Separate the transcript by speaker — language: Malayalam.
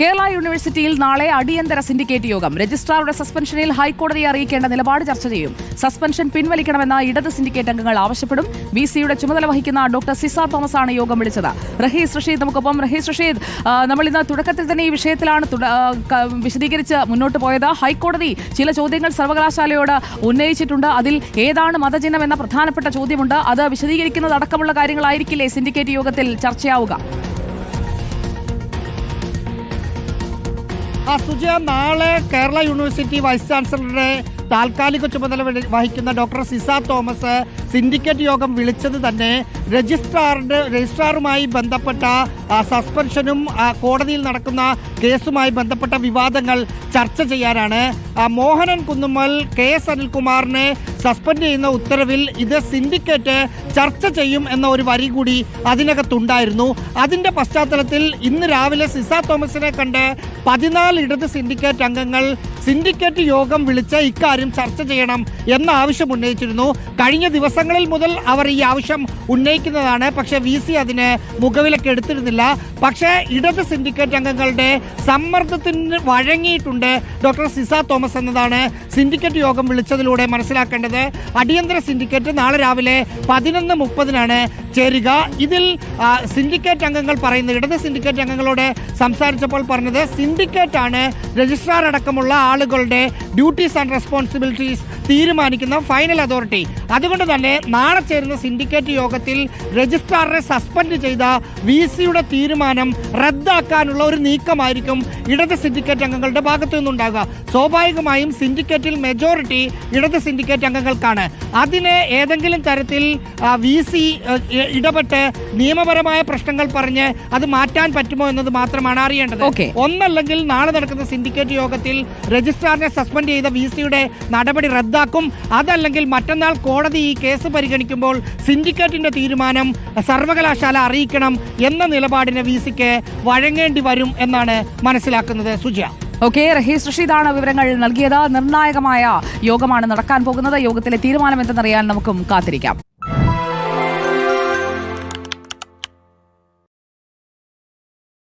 Speaker 1: കേരള യൂണിവേഴ്സിറ്റിയിൽ നാളെ അടിയന്തര സിൻഡിക്കേറ്റ് യോഗം. രജിസ്ട്രാറുടെ സസ്പെൻഷനിൽ ഹൈക്കോടതിയെ അറിയിക്കേണ്ട നിലപാട് ചർച്ച ചെയ്യും. സസ്പെൻഷൻ പിൻവലിക്കണമെന്ന ഇടത് സിൻഡിക്കേറ്റ് അംഗങ്ങൾ ആവശ്യപ്പെടും. വി സിയുടെ ചുമതല വഹിക്കുന്ന ഡോക്ടർ സിസാർ തോമസ് ആണ് യോഗം വിളിച്ചത്. റഹീസ് റഷീദ് നമുക്കൊപ്പം. റഹീസ് റഷീദ് നമ്മൾ ഇന്ന് തുടക്കത്തിൽ തന്നെ ഈ വിഷയത്തിലാണ് വിശദീകരിച്ച് മുന്നോട്ട് പോയത്. ഹൈക്കോടതി ചില ചോദ്യങ്ങൾ സർവകലാശാലയോട് ഉന്നയിച്ചിട്ടുണ്ട്. അതിൽ ഏതാണ് മതചിഹ്നം എന്ന പ്രധാനപ്പെട്ട ചോദ്യമുണ്ട്. അത് വിശദീകരിക്കുന്നത് അടക്കമുള്ള കാര്യങ്ങളായിരിക്കില്ലേ സിൻഡിക്കേറ്റ് യോഗത്തിൽ ചർച്ചയാവുക?
Speaker 2: സുജയ നാളെ കേരള യൂണിവേഴ്സിറ്റി വൈസ് ചാൻസലറുടെ താൽക്കാലിക ചുമതല വഹിക്കുന്ന ഡോക്ടർ സിസ തോമസ് സിൻഡിക്കേറ്റ് യോഗം വിളിച്ചത് തന്നെ രജിസ്ട്രാറിന്റെ രജിസ്ട്രാറുമായി ബന്ധപ്പെട്ട സസ്പെൻഷനും കോടതിയിൽ നടക്കുന്ന കേസുമായി ബന്ധപ്പെട്ട വിവാദങ്ങൾ ചർച്ച ചെയ്യാനാണ് മോഹനൻ കുന്നുമ്മൽ കെ എസ് അനിൽകുമാറിനെ സസ്പെൻഡ് ചെയ്യുന്ന ഉത്തരവിൽ ഇത് സിൻഡിക്കേറ്റ് ചർച്ച ചെയ്യും എന്ന ഒരു വരി കൂടി അതിനകത്തുണ്ടായിരുന്നു. അതിന്റെ പശ്ചാത്തലത്തിൽ ഇന്ന് രാവിലെ സിസ തോമസിനെ കണ്ട് പതിനാല് ഇടത് സിൻഡിക്കേറ്റ് അംഗങ്ങൾ സിൻഡിക്കേറ്റ് യോഗം വിളിച്ച് ഇക്കാര്യം ചർച്ച ചെയ്യണം എന്ന ആവശ്യം ഉന്നയിച്ചിരുന്നു. കഴിഞ്ഞ ദിവസങ്ങളിൽ മുതൽ അവർ ഈ ആവശ്യം ഉന്നയിക്കുന്നതാണ്. പക്ഷെ വി സി അതിന് മുഖവിലക്ക് എടുത്തിരുന്നില്ല. പക്ഷേ ഇടത് സിൻഡിക്കേറ്റ് അംഗങ്ങളുടെ സമ്മർദ്ദത്തിന് വഴങ്ങിയിട്ടുണ്ട് ഡോക്ടർ സിസ തോമസ് എന്നതാണ് സിൻഡിക്കേറ്റ് യോഗം വിളിച്ചതിലൂടെ മനസ്സിലാക്കേണ്ടത്. അടിയന്തര സിൻഡിക്കേറ്റ് നാളെ രാവിലെ പതിനൊന്ന് മുപ്പതിനാണ് ചേരുക. ഇതിൽ സിൻഡിക്കേറ്റ് അംഗങ്ങൾ പറയുന്നത് ഇടത് സിൻഡിക്കേറ്റ് അംഗങ്ങളോട് സംസാരിച്ചപ്പോൾ പറഞ്ഞത് സിൻഡിക്കേറ്റ് ആണ് രജിസ്ട്രാർ അടക്കമുള്ള ആളുകളുടെ ഡ്യൂട്ടീസ് ആൻഡ് റെസ്പോൺസിബിലിറ്റീസ് തീരുമാനിക്കുന്ന ഫൈനൽ അതോറിറ്റി അതുകൊണ്ട് തന്നെ നാളെ ചേരുന്ന സിൻഡിക്കേറ്റ് യോഗത്തിൽ രജിസ്ട്രാറിനെ സസ്പെൻഡ് ചെയ്ത വി സിയുടെ തീരുമാനം റദ്ദാക്കാനുള്ള ഒരു നീക്കമായിരിക്കും ഇടത് സിൻഡിക്കേറ്റ് അംഗങ്ങളുടെ ഭാഗത്തു നിന്നുണ്ടാകുക സ്വാഭാവികമായും സിൻഡിക്കേറ്റിൽ മെജോറിറ്റി ഇടത് സിൻഡിക്കേറ്റ് അംഗങ്ങൾക്കാണ്. അതിനെ ഏതെങ്കിലും തരത്തിൽ വി സി ഇടപെട്ട് നിയമപരമായ പ്രശ്നങ്ങൾ പറഞ്ഞ് അത് മാറ്റാൻ പറ്റുമോ എന്നത് മാത്രമാണ് അറിയേണ്ടത്. ഒന്നല്ലെങ്കിൽ നാളെ നടക്കുന്ന സിൻഡിക്കേറ്റ് യോഗത്തിൽ രജിസ്ട്രാറിനെ സസ്പെൻഡ് ചെയ്ത വി സിയുടെ നടപടി റദ്ദാക്കും. അതല്ലെങ്കിൽ മറ്റന്നാൾ കോടതി ഈ കേസ് പരിഗണിക്കുമ്പോൾ സിൻഡിക്കേറ്റിന്റെ തീരുമാനം സർവകലാശാല അറിയിക്കണം എന്ന നിലപാടിന് വി സിക്ക് വഴങ്ങേണ്ടി വരും എന്നാണ് മനസ്സിലാക്കുന്നത് സുജ
Speaker 1: ഓക്കെ റഹീസ് റഷീദാണ് വിവരങ്ങൾ നൽകിയത്. നിർണായകമായ യോഗമാണ് നടക്കാൻ പോകുന്നത്. യോഗത്തിലെ തീരുമാനം എന്തെന്നറിയാൻ നമുക്കും കാത്തിരിക്കാം.